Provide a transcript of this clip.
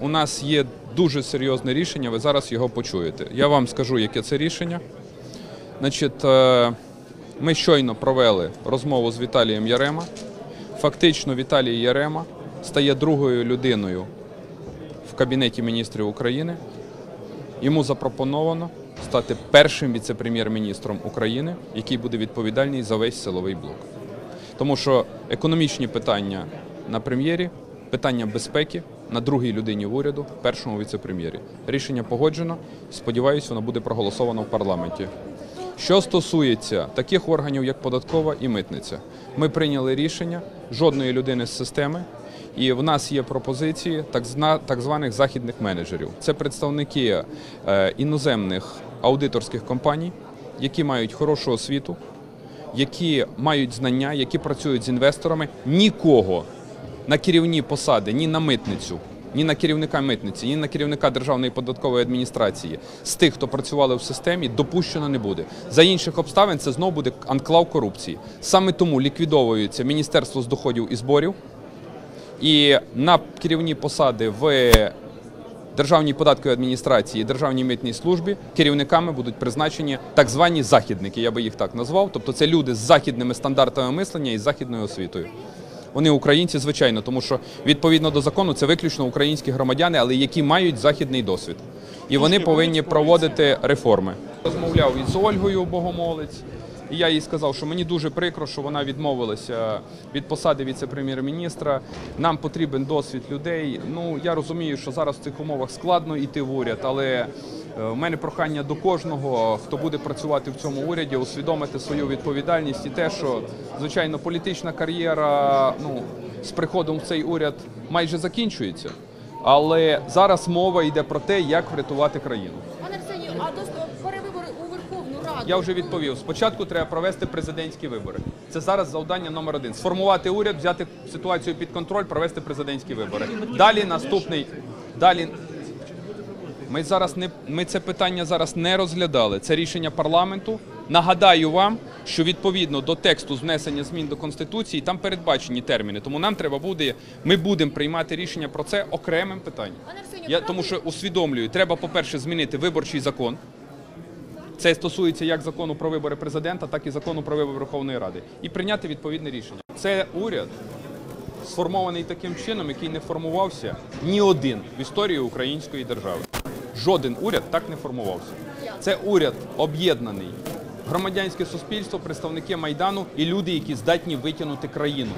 У нас є дуже серйозне рішення, ви зараз його почуєте. Я вам скажу, яке це рішення. Значить, е, ми щойно провели розмову з Віталієм Ярема. Фактично, Віталій Ярема стає другою людиною в Кабінеті міністрів України. Йому запропоновано стати першим віце-прем'єр-міністром України, який буде відповідальний за весь силовий блок. Тому що економічні питання на прем'єрі, питання безпеки на другій людині в уряду, першому віце-прем'єрі. Рішення погоджено. Сподіваюся, воно буде проголосовано в парламенті. Що стосується таких органів, як податкова і митниця, ми прийняли рішення жодної людини з системи. І в нас є пропозиції так званих західних менеджерів. Це представники е, іноземних аудиторських компаній, які мають хорошу освіту, які мають знання, які працюють з інвесторами. Нікого на керівні посади, ні на митницю, ні на керівника митниці, ні на керівника Державної податкової адміністрації з тих, хто працювали в системі, допущено не буде. За інших обставин це знову буде анклав корупції. Саме тому ліквідовується Міністерство з доходів і зборів. І на керівні посади в Державній податковій адміністрації Державній митній службі керівниками будуть призначені так звані західники, я би їх так назвав. Тобто це люди з західними стандартами мислення і західною освітою. Вони українці, звичайно, тому що відповідно до закону це виключно українські громадяни, але які мають західний досвід. І вони повинні проводити реформи. Розмовляв із Ольгою Богомолець. І я їй сказав, що мені дуже прикро, що вона відмовилася від посади віце-прем'єр-міністра. Нам потрібен досвід людей. Ну я розумію, що зараз в цих умовах складно йти в уряд, але е, в мене прохання до кожного, хто буде працювати в цьому уряді, усвідомити свою відповідальність і те, що звичайно політична кар'єра ну з приходом в цей уряд майже закінчується. Але зараз мова йде про те, як врятувати країну. Пане Арсенію, а до Я вже відповів. Спочатку треба провести президентські вибори. Це зараз завдання номер один. Сформувати уряд, взяти ситуацію під контроль, провести президентські вибори. Далі наступний. Далі ми зараз не ми це питання зараз не розглядали. Це рішення парламенту. Нагадаю вам, що відповідно до тексту з внесення змін до конституції там передбачені терміни. Тому нам треба буде. Ми будемо приймати рішення про це окремим питанням. Я тому, що усвідомлюю, треба, по-перше, змінити виборчий закон. Це стосується як закону про вибори президента, так і закону про вибори Верховної Ради, і прийняти відповідне рішення. Це уряд сформований таким чином, який не формувався ні один в історії української держави. Жоден уряд так не формувався. Це уряд об'єднаний. Громадянське суспільство, представники майдану і люди, які здатні витягнути країну.